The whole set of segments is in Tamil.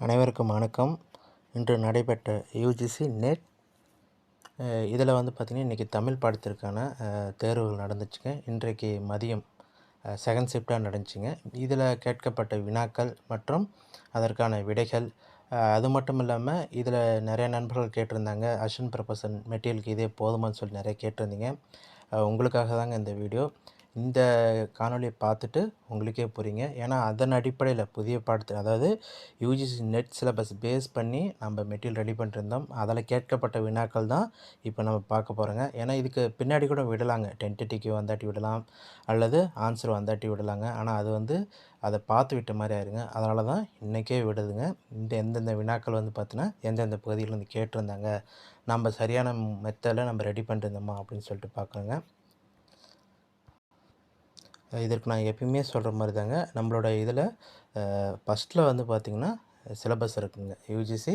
அனைவருக்கும் வணக்கம். இன்று நடைபெற்ற யூஜிசி நெட் இதில் வந்து பார்த்திங்கன்னா இன்றைக்கி தமிழ் பாடத்திற்கான தேர்வுகள் நடந்துச்சுங்க. இன்றைக்கு மதியம் செகண்ட் ஷிஃப்டாக நடந்துச்சுங்க. இதில் கேட்கப்பட்ட வினாக்கள் மற்றும் அதற்கான விடைகள் அது மட்டும் இல்லாமல் இதில் நிறைய நண்பர்கள் கேட்டிருந்தாங்க. அஷன் ப்ரொபஷன் மெட்டீரியலுக்கு இதே போதுமான்னு சொல்லி நிறைய கேட்டிருந்தீங்க. உங்களுக்காக தாங்க இந்த வீடியோ. இந்த காணொளியை பார்த்துட்டு உங்களுக்கே புரியுங்க. ஏன்னா அதன் அடிப்படையில் புதிய பாடத்தில் அதாவது யூஜிசி நெட் சிலபஸ் பேஸ் பண்ணி நம்ம மெட்டீரியல் ரெடி பண்ணிருந்தோம் அதில் கேட்கப்பட்ட வினாக்கள் தான் இப்போ நம்ம பார்க்க போகிறோங்க ஏன்னா இதுக்கு பின்னாடி கூட விடலாங்க. டென்டிட்டிக்கு வந்தாட்டி விடலாம் அல்லது ஆன்சர் வந்தாட்டி விடலாங்க. ஆனால் அது வந்து அதை பார்த்து விட்ட மாதிரி ஆயிருங்க. அதனால தான் இன்றைக்கே விடுதுங்க. இந்த எந்தெந்த வினாக்கள் வந்து பார்த்தீங்கன்னா எந்தெந்த பகுதியில் வந்து கேட்டிருந்தாங்க நம்ம சரியான மெத்தடில் நம்ம ரெடி பண்ணிருந்தோமா அப்படின்னு சொல்லிட்டு பார்க்குறோங்க இதற்கு நான் எப்பயுமே சொல்கிற மாதிரி தாங்க நம்மளோட இதில் ஃபஸ்ட்டில் வந்து பார்த்திங்கன்னா சிலபஸ் இருக்குங்க. யூஜிசி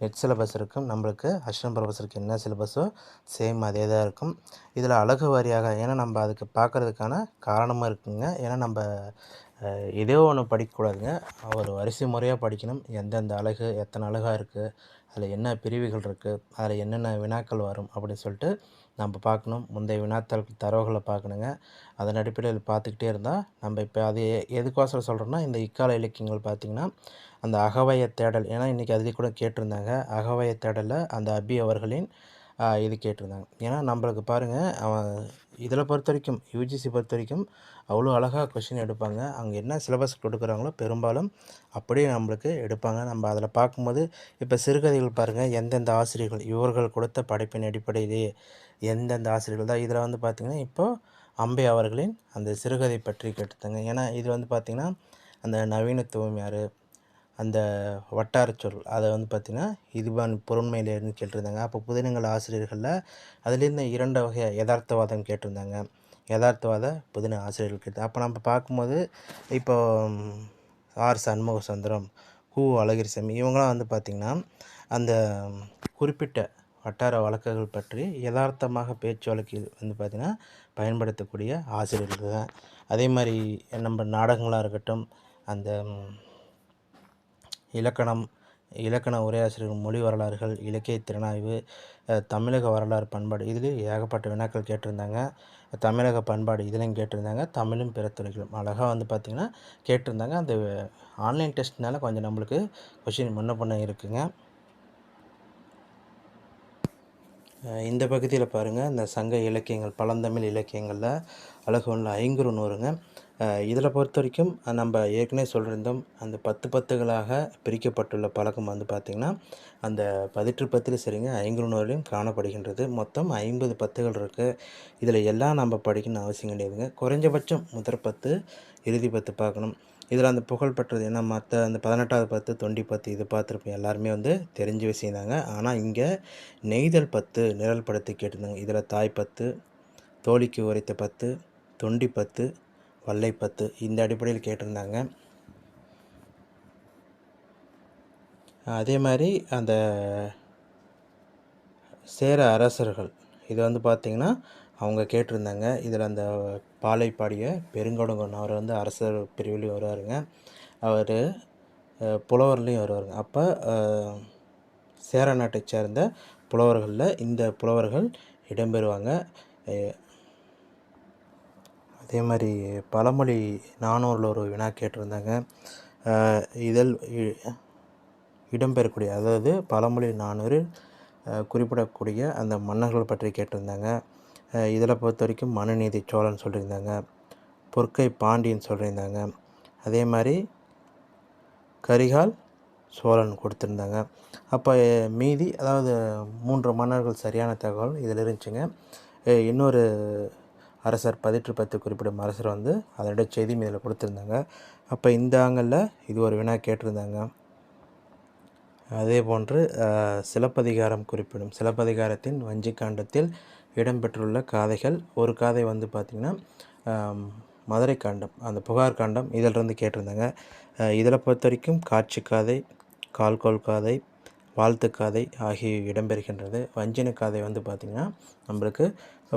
நெட் சிலபஸ் இருக்கும். நம்மளுக்கு அஷ்ரம் ப்ரொஃபஸருக்கு என்ன சிலபஸோ சேம் அதே தான் இருக்கும். இதில் அழகு வாரியாக ஏன்னா நம்ம அதுக்கு பார்க்குறதுக்கான காரணமும் இருக்குங்க. ஏன்னா நம்ம இதே ஒன்று படிக்கக்கூடாதுங்க. ஒரு வரிசை முறையாக படிக்கணும். எந்தெந்த அழகு எத்தனை அழகாக இருக்குது அதில் என்ன பிரிவுகள் இருக்குது அதில் என்னென்ன வினாக்கள் வரும் அப்படின்னு சொல்லிட்டு நம்ம பார்க்கணும். முந்தைய வினாத்தாள் தரவுகளை பார்க்கணுங்க. அதன் அடிப்படையில் பார்த்துக்கிட்டே இருந்தால் நம்ம இப்போ அது எதுக்கோசரம் சொல்கிறோன்னா இந்த இக்கால இலக்கியங்கள் பார்த்திங்கன்னா அந்த அகவய தேடல் ஏன்னா இன்றைக்கி அதிலே கூட கேட்டிருந்தாங்க அகவய தேடலில் அந்த அபி அவர்களின் இது கேட்டிருந்தாங்க. ஏன்னா நம்மளுக்கு பாருங்கள் அவன் இதில் பொறுத்த வரைக்கும் யூஜிசி பொறுத்த வரைக்கும் அவ்வளோ அழகாக கொஷின் எடுப்பாங்க. அங்கே என்ன சிலபஸ் கொடுக்குறாங்களோ பெரும்பாலும் அப்படியே நம்மளுக்கு எடுப்பாங்க. நம்ம அதில் பார்க்கும்போது இப்போ சிறுகதைகள் பாருங்கள் எந்தெந்த ஆசிரியர்கள் இவர்கள் கொடுத்த படைப்பின் அடிப்படையிலே எந்தெந்த ஆசிரியர்கள் தான். இதில் வந்து பார்த்திங்கன்னா இப்போது அம்பே அவர்களின் அந்த சிறுகதை பற்றி கேட்டுத்தாங்க ஏன்னா இது வந்து பார்த்திங்கன்னா அந்த நவீனத்துவம் யார் அந்த வட்டாரச் சொல் அதை வந்து பார்த்திங்கன்னா இதுவான் பொருண்மையிலேருந்து கேட்டிருந்தாங்க. அப்போ புதினங்கள் ஆசிரியர்களில் அதுலேருந்து இரண்டு வகை யதார்த்தவாதம் கேட்டிருந்தாங்க. யதார்த்தவாத புதின ஆசிரியர்கள் கேட்டு அப்போ நம்ம பார்க்கும்போது இப்போ ஆர் சண்முக சுந்தரம் கு அழகிரிசாமி இவங்களாம் வந்து பார்த்திங்கன்னா அந்த குறிப்பிட்ட வட்டார வழக்குகள் பற்றி யதார்த்தமாக பேச்சு வழக்கில் வந்து பார்த்திங்கன்னா பயன்படுத்தக்கூடிய ஆசிரியர்கள் தான். அதே மாதிரி நம்ம நாடகங்களாக இருக்கட்டும் அந்த இலக்கணம் இலக்கண உரையாசிரியர் மொழி வரலாறுகள் இலக்கிய திறனாய்வு தமிழக வரலாறு பண்பாடு இதுலேயும் ஏகப்பட்ட வினாக்கள் கேட்டிருந்தாங்க. தமிழக பண்பாடு இதுலையும் கேட்டிருந்தாங்க. தமிழும் பிற துறைகளும். அழகாக வந்து பார்த்திங்கன்னா கேட்டிருந்தாங்க. அந்த ஆன்லைன் டெஸ்ட்னால கொஞ்சம் நம்மளுக்கு கொஷின் முன்ன பண்ண இருக்குங்க. இந்த பகுதியில் பாருங்கள் இந்த சங்க இலக்கியங்கள் பழந்தமிழ் இலக்கியங்களில் அழகு ஒன்று ஐங்குறு நூறுங்க இதில் பொறுத்த வரைக்கும் நம்ம ஏற்கனவே சொல்லியிருந்தோம் அந்த பத்து பத்துகளாக பிரிக்கப்பட்டுள்ள பழக்கம் வந்து பார்த்திங்கன்னா அந்த பதிற்று பத்தில் சரிங்க ஐங்குறுநூறுலையும் காணப்படுகின்றது. மொத்தம் ஐம்பது பத்துகள் இருக்குது இதில் எல்லாம் நம்ம படிக்கணும்னு அவசியம் கிடையாதுங்க. குறைஞ்சபட்சம் முதற் பத்து இறுதி பத்து பார்க்கணும். இதில் அந்த புகழ் பெற்றது ஏன்னா மற்ற அந்த பதினெட்டாவது பத்து தொண்டி பத்து இது பார்த்துருப்போம். எல்லாருமே வந்து தெரிஞ்ச விஷயம் தாங்க. ஆனால் இங்கே நெய்தல் பத்து நிழல் படத்தை கேட்டிருந்தாங்க. இதில் தாய் பத்து தோழிக்கு உரைத்த பத்து தொண்டி பத்து பத்து இந்த அடிப்படையில் கேட்டிருந்தாங்க. அதே மாதிரி அந்த சேர அரசர்கள் இது வந்து பார்த்திங்கன்னா அவங்க கேட்டிருந்தாங்க. இதில் அந்த பாலைப்பாடிய பாடிய அவர் வந்து அரசர் பிரிவிலையும் வருவாருங்க. அவர் புலவர்லேயும் வருவாருங்க. அப்போ சேர நாட்டை சேர்ந்த புலவர்களில் இந்த புலவர்கள் இடம்பெறுவாங்க. அதே மாதிரி பழமொழி நானூறில் ஒரு வினா கேட்டிருந்தாங்க. இதழ் இ- இடம்பெறக்கூடிய அதாவது பழமொழி நானூறு குறிப்பிடக்கூடிய அந்த மன்னர்கள் பற்றி கேட்டிருந்தாங்க. இதில் பொறுத்த வரைக்கும் மனுநீதி சோழன் சொல்லியிருந்தாங்க. பொற்கை பாண்டியன் சொல்லியிருந்தாங்க. அதே மாதிரி கரிகால் சோழன் கொடுத்துருந்தாங்க. அப்போ மீதி அதாவது மூன்று மன்னர்கள் சரியான தகவல் இதில் இருந்துச்சுங்க. இன்னொரு அரசர் பதிற்று பத்து குறிப்பிடும் அரசர் வந்து அதனுடைய செய்தி இதில் கொடுத்துருந்தாங்க. அப்போ இந்த ஆங்கலில் இது ஒரு வினா கேட்டிருந்தாங்க. அதே போன்று சிலப்பதிகாரம் குறிப்பிடும் சிலப்பதிகாரத்தின் வஞ்சிக்காண்டத்தில் இடம்பெற்றுள்ள காதைகள் ஒரு காதை வந்து பார்த்திங்கன்னா மதுரை காண்டம் அந்த புகார் காண்டம் இதிலிருந்து கேட்டிருந்தாங்க. இதில் பொறுத்த வரைக்கும் காட்சி காதை கால்கோல் காதை வாழ்த்து காதை ஆகிய இடம்பெறுகின்றது. வஞ்சின காதை வந்து பார்த்திங்கன்னா நம்மளுக்கு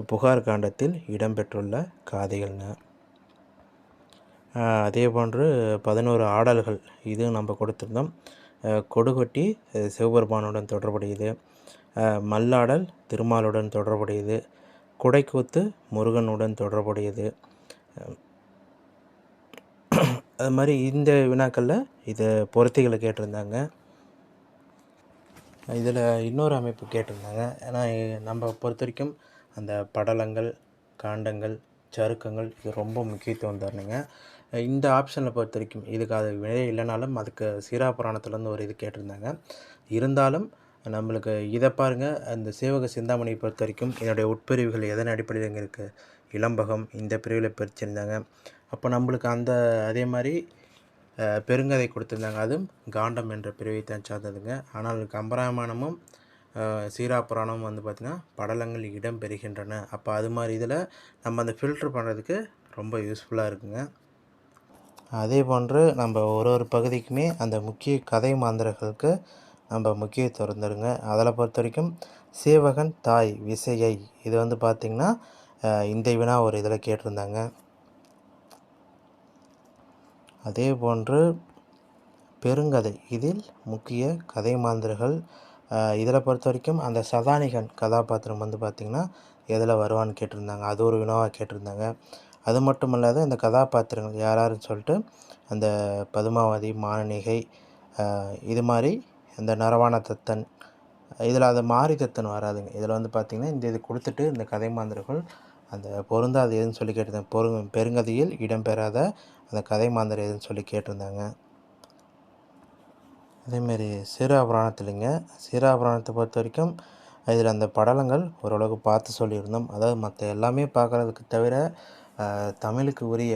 புகார் காண்டத்தில் இடம்பெற்றுள்ள காதைகள்னு அதே போன்று பதினோரு ஆடல்கள் இது நம்ம கொடுத்துருந்தோம். கொடுகொட்டி சிவபெருமானுடன் தொடர்புடையது. மல்லாடல் திருமாலுடன் தொடர்புடையது. குடைக்கூத்து முருகனுடன் தொடர்புடையது. அது மாதிரி இந்த வினாக்களில் இதை பொருத்திகளை கேட்டிருந்தாங்க. இதில் இன்னொரு அமைப்பு கேட்டிருந்தாங்க. ஏன்னா நம்ம பொறுத்த வரைக்கும் அந்த படலங்கள் காண்டங்கள் சருக்கங்கள் இது ரொம்ப முக்கியத்துவம் தரணுங்க. இந்த ஆப்ஷனில் பொறுத்த வரைக்கும் இதுக்கு அது விலை இல்லைனாலும் அதுக்கு சீரா புராணத்துலேருந்து ஒரு இது கேட்டிருந்தாங்க. இருந்தாலும் நம்மளுக்கு இதை பாருங்கள் அந்த சேவக சிந்தாமணியை பொறுத்த வரைக்கும் என்னுடைய உட்பிரிவுகள் எதன் அடிப்படையில் இங்கே இருக்குது இளம்பகம் இந்த பிரிவில் பிரிச்சிருந்தாங்க. அப்போ நம்மளுக்கு அந்த அதே மாதிரி பெருங்கதை கொடுத்துருந்தாங்க. அதுவும் காண்டம் என்ற பிரிவை தான் சார்ந்ததுங்க. ஆனால் கம்பராமாயணமும் சீரா புராணம் வந்து பார்த்திங்கன்னா படலங்கள் இடம் பெறுகின்றன. அப்போ அது மாதிரி இதில் நம்ம அந்த ஃபில்ட்ரு பண்ணுறதுக்கு ரொம்ப யூஸ்ஃபுல்லாக இருக்குங்க. அதே போன்று நம்ம ஒரு ஒரு பகுதிக்குமே அந்த முக்கிய கதை மாந்திரர்களுக்கு நம்ம முக்கிய திறந்துருங்க அதில் பொறுத்த வரைக்கும் சேவகன் தாய் விசையை இது வந்து பார்த்திங்கன்னா இந்த வினா ஒரு இதில் கேட்டிருந்தாங்க. அதே போன்று பெருங்கதை இதில் முக்கிய கதை மாந்தர்கள் இதில் பொறுத்த வரைக்கும் அந்த சதானிகன் கதாபாத்திரம் வந்து பார்த்திங்கன்னா எதில் வருவான்னு கேட்டிருந்தாங்க. அது ஒரு வினாவாக கேட்டிருந்தாங்க. அது மட்டும் இல்லாத இந்த கதாபாத்திரங்கள் யாராருன்னு சொல்லிட்டு அந்த பதுமாவதி மானனிகை இது மாதிரி இந்த நரவாண தத்தன் இதில் அந்த மாரி தத்தன் வராதுங்க. இதில் வந்து பார்த்திங்கன்னா இந்த இது கொடுத்துட்டு இந்த கதை மாந்தர்கள் அந்த பொருந்தாது எதுன்னு சொல்லி கேட்டிருந்தாங்க. பொரு பெருங்கதையில் இடம்பெறாத அந்த கதை மாந்தர் எதுன்னு சொல்லி கேட்டிருந்தாங்க. அதேமாரி சீராபுராணத்துலைங்க சிறாபுராணத்தை பொறுத்த வரைக்கும் இதில் அந்த படலங்கள் ஓரளவுக்கு பார்த்து சொல்லியிருந்தோம். அதாவது மற்ற எல்லாமே பார்க்குறதுக்கு தவிர தமிழுக்கு உரிய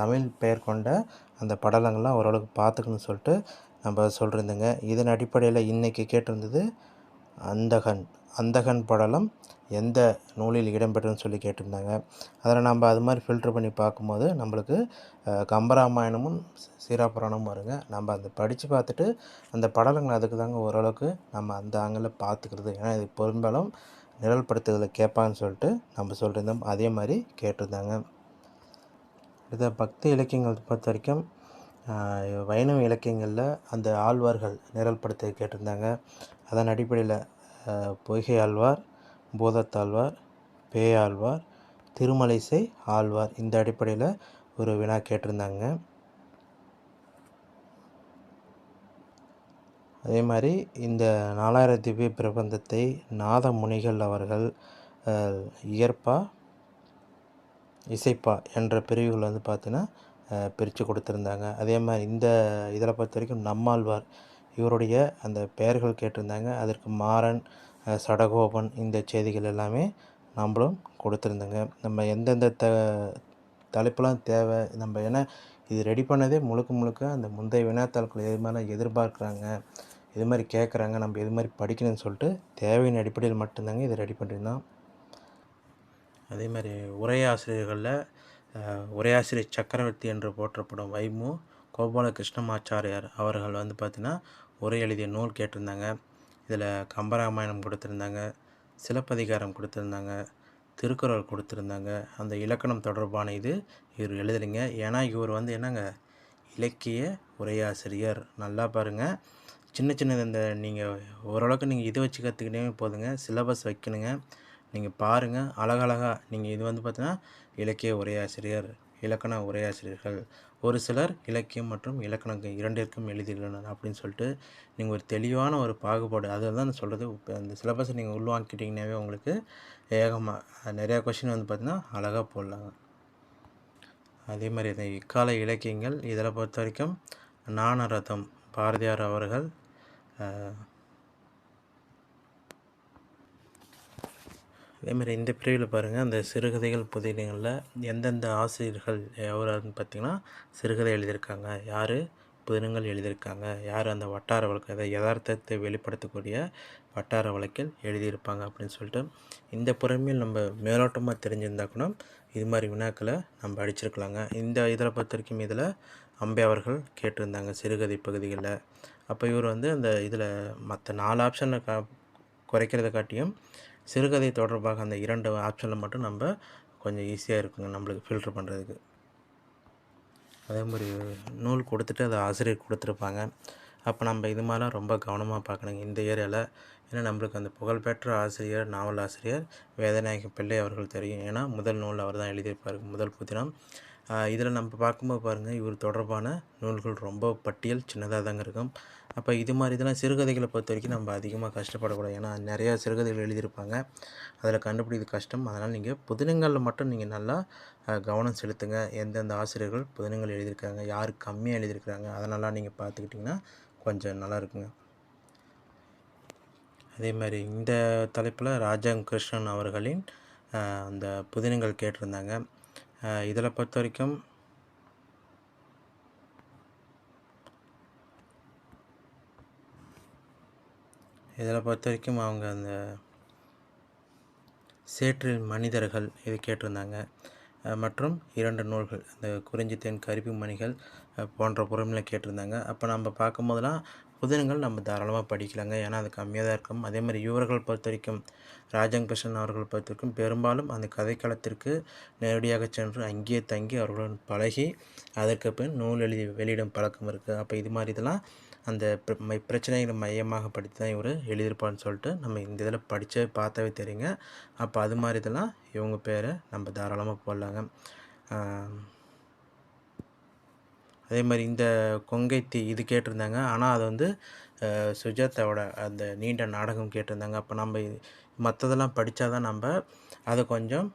தமிழ் பெயர் கொண்ட அந்த படலங்கள்லாம் ஓரளவுக்கு பார்த்துக்கணும்னு சொல்லிட்டு நம்ம சொல்லியிருந்தோங்க இதன் அடிப்படையில் இன்றைக்கி கேட்டிருந்தது அந்தகன். அந்தகன் படலம் எந்த நூலில் இடம்பெற்றுன்னு சொல்லி கேட்டிருந்தாங்க. அதில் நம்ம அது மாதிரி ஃபில்டர் பண்ணி பார்க்கும்போது நம்மளுக்கு கம்பராமாயணமும் சீராபுராணமும் வருங்க. நம்ம அந்த படித்து பார்த்துட்டு அந்த படலங்கள் அதுக்கு தாங்க ஓரளவுக்கு நம்ம அந்த ஆங்கிளில் பார்த்துக்கிறது. ஏன்னா இது பெரும்பாலும் நிரல்படுத்துதலில் கேட்பான்னு சொல்லிட்டு நம்ம சொல்லியிருந்தோம் அதே மாதிரி கேட்டிருந்தாங்க. இதை பக்தி இலக்கியங்கள் பொறுத்த வரைக்கும் வைணவ இலக்கியங்களில் அந்த ஆழ்வார்கள் நிரல்படுத்த கேட்டிருந்தாங்க. அதன் அடிப்படையில் பொய்கை ஆழ்வார் பூதத்தாழ்வார் பேயாழ்வார் திருமலைசை ஆழ்வார். இந்த அடிப்படையில் ஒரு வினா கேட்டிருந்தாங்க. அதே மாதிரி இந்த நாலாயிரம் திவ்ய பிரபந்தத்தை நாத முனிகள் அவர்கள் இயற்பா இசைப்பா என்ற பிரிவுகள் வந்து பார்த்தீங்கன்னா பிரித்து கொடுத்துருந்தாங்க. அதே மாதிரி இந்த இதில் பொறுத்த வரைக்கும் நம்மாழ்வார் இவருடைய அந்த பெயர்கள் கேட்டிருந்தாங்க. அதற்கு மாறன் சடகோபன் இந்த செய்திகள் எல்லாமே நம்மளும் கொடுத்துருந்தோங்க. நம்ம எந்தெந்த த தலைப்பெலாம் தேவை நம்ம ஏன்னா இது ரெடி பண்ணதே முழுக்க முழுக்க அந்த முந்தைய வினாத்தாள்கள் எது மாதிரி எதிர்பார்க்குறாங்க இது மாதிரி கேட்குறாங்க நம்ம இது மாதிரி படிக்கணும்னு சொல்லிட்டு தேவையின் அடிப்படையில் மட்டும்தாங்க இதை ரெடி பண்ணியிருந்தோம். அதே மாதிரி உரையாசிரியர்களில் உரையாசிரியர் சக்கரவர்த்தி என்று போற்றப்படும் வைமு கோபால கிருஷ்ணமாச்சாரியார் அவர்கள் வந்து பார்த்திங்கன்னா உரை எழுதிய நூல் கேட்டிருந்தாங்க. இதில் கம்பராமாயணம் கொடுத்துருந்தாங்க சிலப்பதிகாரம் கொடுத்துருந்தாங்க திருக்குறள் கொடுத்துருந்தாங்க. அந்த இலக்கணம் தொடர்பான இது இவர் எழுதலைங்க. ஏன்னா இவர் வந்து என்னங்க இலக்கிய உரையாசிரியர். நல்லா பாருங்கள் சின்ன சின்னது இந்த நீங்கள் ஓரளவுக்கு நீங்கள் இது வச்சு கற்றுக்கிட்டே போதுங்க. சிலபஸ் வைக்கணுங்க. நீங்கள் பாருங்கள் அழகழகாக நீங்கள் இது வந்து பார்த்தீங்கன்னா இலக்கிய உரையாசிரியர் இலக்கண உரையாசிரியர்கள். ஒரு சிலர் இலக்கியம் மற்றும் இலக்கணம் இரண்டிற்கும் எழுதியுள்ளனர் அப்படின்னு சொல்லிட்டு நீங்கள் ஒரு தெளிவான ஒரு பாகுபாடு அதை தான் நான் சொல்கிறது இப்போ அந்த சிலபஸை நீங்கள் உள்வாங்கிட்டிங்கனாவே உங்களுக்கு ஏகமாக நிறையா கொஷின் வந்து பார்த்திங்கன்னா அழகாக போடலாங்க. அதே மாதிரி இந்த இக்கால இலக்கியங்கள் இதில் பொறுத்த வரைக்கும் நாணரதம் பாரதியார் அவர்கள் அதேமாதிரி இந்த பிரிவில் பாருங்கள் அந்த சிறுகதைகள் புதினங்களில் எந்தெந்த ஆசிரியர்கள் எவரான்னு பார்த்தீங்கன்னா சிறுகதை எழுதியிருக்காங்க. யார்? புதினங்கள் எழுதியிருக்காங்க. யார் அந்த வட்டார வழக்கு அதை யதார்த்தத்தை வெளிப்படுத்தக்கூடிய வட்டார வழக்கில் எழுதியிருப்பாங்க அப்படின்னு சொல்லிட்டு இந்த புறமையில் நம்ம மேலோட்டமாக தெரிஞ்சிருந்தா கூட இது மாதிரி வினாக்களை நம்ம அடிச்சிருக்கலாங்க. இந்த இதில் பொறுத்த வரைக்கும் இதில் அம்பே அவர்கள் கேட்டிருந்தாங்க சிறுகதை பகுதிகளில். அப்போ இவர் வந்து அந்த இதில் மற்ற நாலு ஆப்ஷனை கா குறைக்கிறத காட்டியும் சிறுகதை தொடர்பாக அந்த இரண்டு ஆப்ஷனில் மட்டும் நம்ம கொஞ்சம் ஈஸியாக இருக்குங்க நம்மளுக்கு ஃபில்ட்ரு பண்ணுறதுக்கு அதே மாதிரி நூல் கொடுத்துட்டு அதை ஆசிரியர் கொடுத்துருப்பாங்க. அப்போ நம்ம இது மாதிரிலாம் ரொம்ப கவனமாக பார்க்கணுங்க. இந்த ஏரியாவில் ஏன்னா நம்மளுக்கு அந்த புகழ்பெற்ற ஆசிரியர் நாவல் ஆசிரியர் வேதநாயகம் பிள்ளை அவர்கள் தெரியும். ஏன்னா முதல் நூல் அவர் தான் எழுதியிருப்பார். முதல் புதினம். இதில் நம்ம பார்க்கும்போது பாருங்கள் இவர் தொடர்பான நூல்கள் ரொம்ப பட்டியல் சின்னதாக தாங்க இருக்கும். அப்போ இது மாதிரி இதெல்லாம் சிறுகதைகளை பொறுத்த வரைக்கும் நம்ம அதிகமாக கஷ்டப்படக்கூடாது. ஏன்னா நிறையா சிறுகதைகள் எழுதியிருப்பாங்க. அதில் கண்டுபிடிக்கிறது கஷ்டம். அதனால் நீங்கள் புதினங்களில் மட்டும் நீங்கள் நல்லா கவனம் செலுத்துங்க. எந்தெந்த ஆசிரியர்கள் புதினங்கள் எழுதியிருக்காங்க யார் கம்மியாக எழுதியிருக்கிறாங்க அதனெல்லாம் நீங்கள் பார்த்துக்கிட்டிங்கன்னா கொஞ்சம் நல்லா இருக்குங்க. அதே மாதிரி இந்த தலைப்பில் ராஜா கிருஷ்ணன் அவர்களின் அந்த புதினங்கள் கேட்டிருந்தாங்க. இதில் பொறுத்த வரைக்கும் இதில் பொறுத்த வரைக்கும் அவங்க அந்த சேற்றில் மனிதர்கள் இது கேட்டிருந்தாங்க. மற்றும் இரண்டு நூல்கள் அந்த குறிஞ்சித்தேன் கருப்பு மணிகள் போன்ற பொறுமையில் கேட்டிருந்தாங்க. அப்போ நம்ம பார்க்கும்போதெல்லாம் புதினங்கள் நம்ம தாராளமாக படிக்கலாங்க. ஏன்னா அது கம்மியாக தான் இருக்கும். அதே மாதிரி இவர்கள் பொறுத்த வரைக்கும் ராஜங்கிருஷ்ணன் அவர்கள் பொறுத்த வரைக்கும் பெரும்பாலும் அந்த கதைக்களத்திற்கு நேரடியாக சென்று அங்கேயே தங்கி அவர்களுடன் பழகி அதற்கு பின் நூல் எழுதி வெளியிடும் பழக்கம் இருக்குது அப்போ இது மாதிரி இதெல்லாம் அந்த பிர- பிரச்சனைகளை மையமாக படித்து தான் இவர் எழுதியிருப்பான்னு சொல்லிட்டு நம்ம இந்த இதில் படித்த பார்த்தாவே தெரியுங்க. அப்போ அது மாதிரி இதெல்லாம் இவங்க பேரை நம்ம தாராளமாக போடலாங்க. அதே மாதிரி இந்த கொங்கைத்தி இது கேட்டிருந்தாங்க. ஆனால் அது வந்து சுஜாதாவோட அந்த நீண்ட நாடகம் கேட்டிருந்தாங்க. அப்போ நம்ம மற்றதெல்லாம் படித்தா தான் நம்ம அதை கொஞ்சம்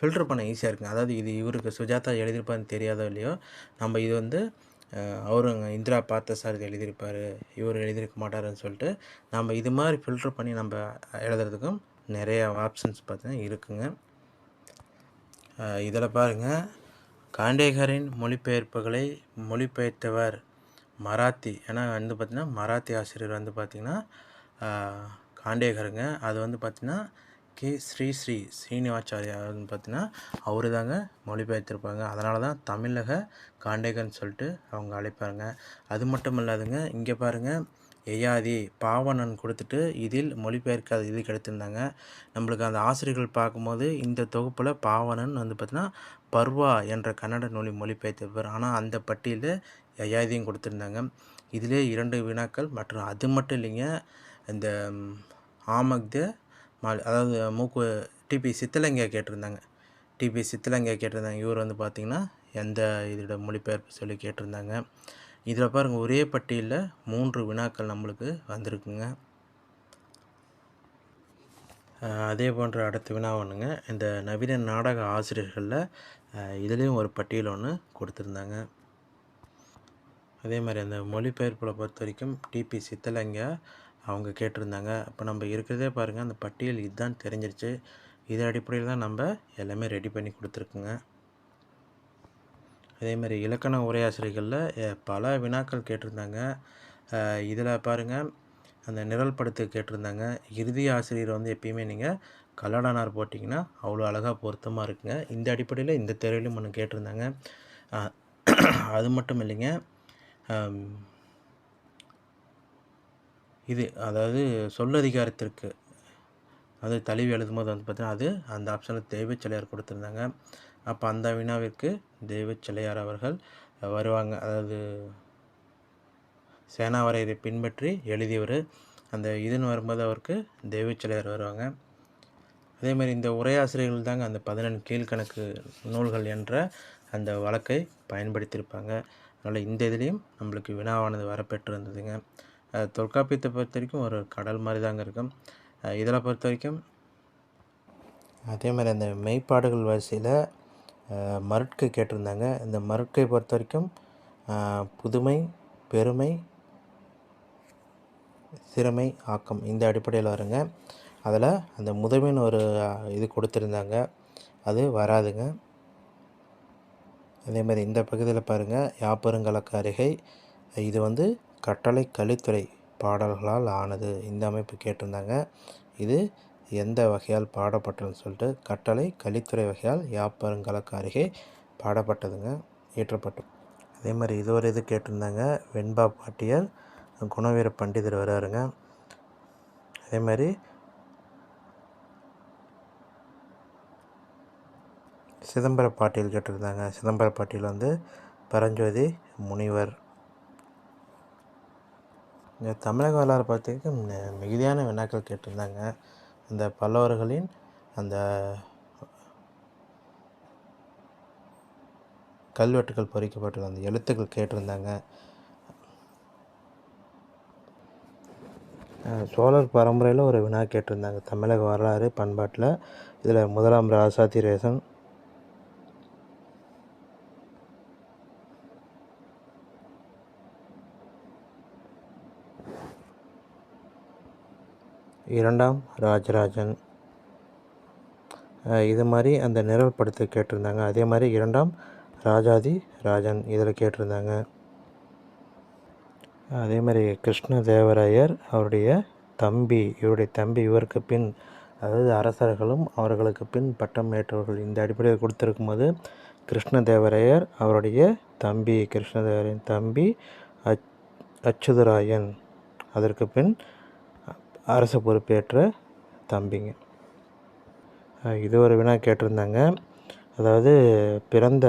ஃபில்டர் பண்ண ஈஸியாக இருக்குங்க. அதாவது இது இவருக்கு சுஜாதா எழுதியிருப்பான்னு தெரியாதோ இல்லையோ நம்ம இது வந்து அவருங்க இந்திரா பார்த்தசாரதி எழுதியிருப்பார் இவர் எழுதியிருக்க மாட்டாருன்னு சொல்லிட்டு நம்ம இது மாதிரி ஃபில்டர் பண்ணி நம்ம எழுதுறதுக்கும் நிறையா ஆப்ஷன்ஸ் பார்த்தீங்கன்னா இருக்குங்க. இதில் பாருங்கள் காண்டேகரின் மொழிபெயர்ப்புகளை மொழிபெயர்த்தவர் மராத்தி. ஏன்னா வந்து பார்த்திங்கன்னா மராத்தி ஆசிரியர் வந்து பார்த்திங்கன்னா காண்டேகருங்க. அது வந்து பார்த்திங்கன்னா கே. ஸ்ரீ ஸ்ரீ ஸ்ரீனிவாச்சாரியா வந்து பார்த்திங்கன்னா அவரு தாங்க மொழிபெயர்த்திருப்பாங்க. அதனால தான் தமிழக காண்டேகர்னு சொல்லிட்டு அவங்க அழைப்பாருங்க. அது மட்டும் இல்லாதுங்க இங்கே பாருங்கள் எய்யாதி பாவனன் கொடுத்துட்டு இதில் மொழிபெயர்க்காத இது கெடுத்திருந்தாங்க. நம்மளுக்கு அந்த ஆசிரியர்கள் பார்க்கும்போது இந்த தொகுப்பில் பாவனன் வந்து பார்த்தீங்கன்னா பர்வா என்ற கன்னட நூலி மொழிபெயர்த்தவர். ஆனால் அந்த பட்டியலில் யயாதியும் கொடுத்துருந்தாங்க. இதிலே இரண்டு வினாக்கள் மற்றும் அது மட்டும் இல்லைங்க இந்த ஆமக்த அதாவது மூக்கு டிபி சித்தலங்கையா கேட்டிருந்தாங்க. டிபி சித்தலங்கையா கேட்டிருந்தாங்க. இவர் வந்து பார்த்திங்கன்னா எந்த இதோட மொழிபெயர்ப்பு சொல்லி கேட்டிருந்தாங்க. இதில் பாருங்கள் ஒரே பட்டியலில் மூன்று வினாக்கள் நம்மளுக்கு வந்திருக்குங்க. அதே போன்ற அடுத்த வினா ஒன்றுங்க. இந்த நவீன நாடக ஆசிரியர்களில் இதுலேயும் ஒரு பட்டியல் ஒன்று கொடுத்துருந்தாங்க. அதே மாதிரி அந்த மொழிபெயர்ப்பில் பொறுத்த வரைக்கும் டிபி சித்தலங்கா அவங்க கேட்டிருந்தாங்க. அப்போ நம்ம இருக்கிறதே பாருங்கள் அந்த பட்டியல் இதுதான் தெரிஞ்சிருச்சு. இது அடிப்படையில் தான் நம்ம எல்லாமே ரெடி பண்ணி கொடுத்துருக்குங்க. அதே மாதிரி இலக்கண உரையாசிரியர்களில் பல வினாக்கள் கேட்டிருந்தாங்க. இதில் பாருங்கள் அந்த நிரல் படுத்து கேட்டிருந்தாங்க. இறுதி ஆசிரியர் வந்து எப்பயுமே நீங்கள் கல்லடனார் போட்டிங்கன்னா அவ்வளோ அழகாக பொருத்தமாக இருக்குங்க. இந்த அடிப்படையில் இந்த தேர்விலும் ஒன்று கேட்டிருந்தாங்க. அது மட்டும் இல்லைங்க இது அதாவது சொல்லதிகாரத்திற்கு அது தழுவி எழுதும்போது வந்து பார்த்தீங்கன்னா அது அந்த ஆப்ஷனில் தெய்வச்சிலையார் கொடுத்துருந்தாங்க. அப்போ அந்த வினாவிற்கு தெய்வச்சிலையார் அவர்கள் வருவாங்க. அதாவது சேனாவரையரை பின்பற்றி எழுதியவர் அந்த இதுன்னு வரும்போது அவருக்கு தெய்வச்சிலையார் வருவாங்க. அதே மாதிரி இந்த உரையாசிரியர்கள் தாங்க அந்த பதினெண்டு கீழ்கணக்கு நூல்கள் என்ற அந்த வழக்கை பயன்படுத்தியிருப்பாங்க. அதனால் இந்த இதுலேயும் நம்மளுக்கு வினாவானது வரப்பெற்று இருந்ததுங்க தொல்காப்பியத்தை பொறுத்த வரைக்கும் ஒரு கடல் மாதிரி தாங்க இருக்கும். இதில் பொறுத்த வரைக்கும் அதே மாதிரி அந்த மெய்ப்பாடுகள் வரிசையில் மருட்கை கேட்டிருந்தாங்க. இந்த மருட்கை பொறுத்த வரைக்கும் புதுமை பெருமை சிறுமை ஆக்கம் இந்த அடிப்படையில் வருங்க. அதில் அந்த முதமைன்னு ஒரு இது கொடுத்துருந்தாங்க. அது வராதுங்க. அதே மாதிரி இந்த பகுதியில் பாருங்கள் யாப்பருங்கலக்கு அருகே இது வந்து கட்டளை கலித்துறை பாடல்களால் ஆனது. இந்த அமைப்பு கேட்டிருந்தாங்க. இது எந்த வகையால் பாடப்பட்டதுன்னு சொல்லிட்டு கட்டளை கலித்துறை வகையால் யாப்பருங்கலக்கு அருகே பாடப்பட்டதுங்க இயற்றப்பட்டது. அதே மாதிரி இது ஒரு இது கேட்டிருந்தாங்க வெண்பா பாட்டியர் குணவீர பண்டிதர் வராருங்க. அதே மாதிரி சிதம்பர பாட்டியல் கேட்டிருந்தாங்க. சிதம்பர பாட்டியல் வந்து பரஞ்சோதி முனிவர். தமிழக வரலாறு பார்த்தீங்கன்னா மிகுதியான வினாக்கள் கேட்டிருந்தாங்க. இந்த பல்லவர்களின் அந்த கல்வெட்டுகள் பொறிக்கப்பட்டுள்ள அந்த எழுத்துக்கள் கேட்டிருந்தாங்க. சோழர் பரம்பரையில் ஒரு வினா கேட்டிருந்தாங்க. தமிழக வரலாறு பண்பாட்டில். இதில் முதலாம் ராசாதிரேசன் இரண்டாம் ராஜராஜன். இது மாதிரி அந்த நிரல் படத்தை கேட்டிருந்தாங்க. அதே மாதிரி இரண்டாம் ராஜாதி ராஜன் இதில் கேட்டிருந்தாங்க. அதே மாதிரி கிருஷ்ணதேவராயர் அவருடைய தம்பி இவருடைய தம்பி இவருக்கு பின் அதாவது அரசர்களும் அவர்களுக்கு பின் பட்டம் ஏற்றவர்கள். இந்த அடிப்படையில் கொடுத்துருக்கும் போது கிருஷ்ணதேவராயர் அவருடைய தம்பி கிருஷ்ணதேவராயன் தம்பி அச் அச்சுதராயன். அதற்கு பின் அரசு பொறுப்பேற்ற தம்பிங்க. இது ஒரு வினா கேட்டிருந்தாங்க. அதாவது பிறந்த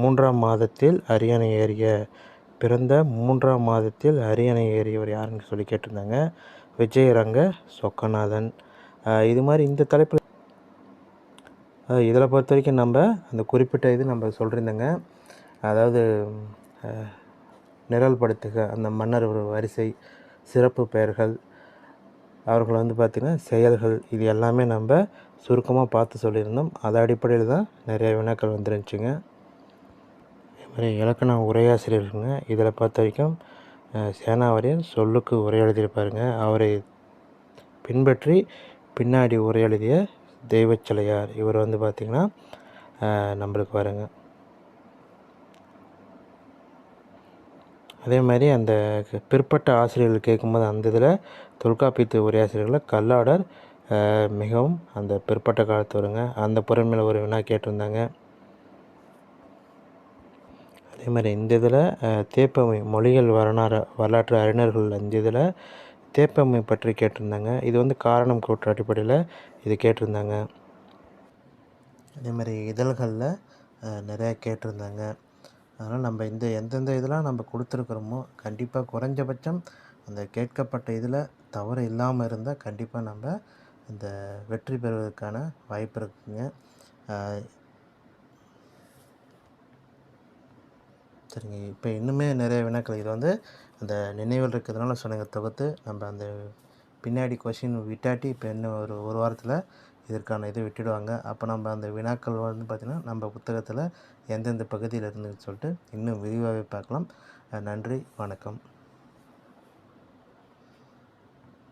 மூன்றாம் மாதத்தில் அரியணை ஏறிய பிறந்த மூன்றாம் மாதத்தில் அரியணை ஏறியவர் யாருன்னு சொல்லி கேட்டிருந்தாங்க. விஜயரங்க சொக்கநாதன். இது மாதிரி இந்த தலைப்பில் இதில் பொறுத்த வரைக்கும் நம்ம அந்த குறிப்பிட்ட இது நம்ம சொல்லியிருந்தேங்க அதாவது நிரல்படுத்துக அந்த மன்னர் ஒரு வரிசை சிறப்பு பெயர்கள் அவர்கள் வந்து பார்த்திங்கன்னா செயல்கள் இது எல்லாமே நம்ம சுருக்கமாக பார்த்து சொல்லியிருந்தோம். அது அடிப்படையில் தான் நிறைய வினாக்கள் வந்துருந்துச்சுங்க. அதே மாதிரி இலக்கண உரையாசிரியருங்க இதில் பார்த்த வரைக்கும் அஹ், சொல்லுக்கு உரை எழுதியிருப்பாருங்க. அவரை பின்பற்றி பின்னாடி உரை எழுதிய தெய்வச்சிலையார் இவர் வந்து பார்த்திங்கன்னா நம்மளுக்கு வருங்க அதே மாதிரி அந்த பிற்பட்ட ஆசிரியர்கள் கேட்கும்போது அந்த இதில் தொல்காப்பியத்து உரையாசிரியர்களில் கல்லாடர் மிகவும் அந்த பிற்பட்ட காலத்தவருங்க அந்த பொறுமையில் ஒரு வினா கேட்டிருந்தாங்க. அதே மாதிரி இந்த இதில் தேப்பமை மொழிகள் வரலாறு வரலாற்று அறிஞர்கள் இந்த இதில் தேப்பமை பற்றி கேட்டிருந்தாங்க. இது வந்து காரணம் கூற்று அடிப்படையில் இது கேட்டிருந்தாங்க. அதே மாதிரி இதழ்களில் நிறையா கேட்டிருந்தாங்க. அதனால் நம்ம இந்த எந்தெந்த இதெல்லாம் நம்ம கொடுத்துருக்குறோமோ கண்டிப்பாக குறைஞ்சபட்சம் அந்த கேட்கப்பட்ட இதில் தவறு இல்லாமல் இருந்தால் கண்டிப்பாக நம்ம இந்த வெற்றி பெறுவதற்கான வாய்ப்பு இருக்குங்க. சரிங்க. இப்போ இன்னுமே நிறைய வினாக்கள். இது வந்து அந்த நினைவில் இருக்கிறதுனால சொன்னங்க தொகுத்து. நம்ம அந்த பின்னாடி கொஷின் விட்டாட்டி இப்போ இன்னும் ஒரு ஒரு வாரத்தில் இதற்கான இதை விட்டுடுவாங்க. அப்போ நம்ம அந்த வினாக்கள் வந்து பார்த்திங்கன்னா நம்ம புத்தகத்தில் எந்தெந்த பகுதியில் இருந்துன்னு சொல்லிட்டு இன்னும் விரிவாகவே பார்க்கலாம். நன்றி வணக்கம்.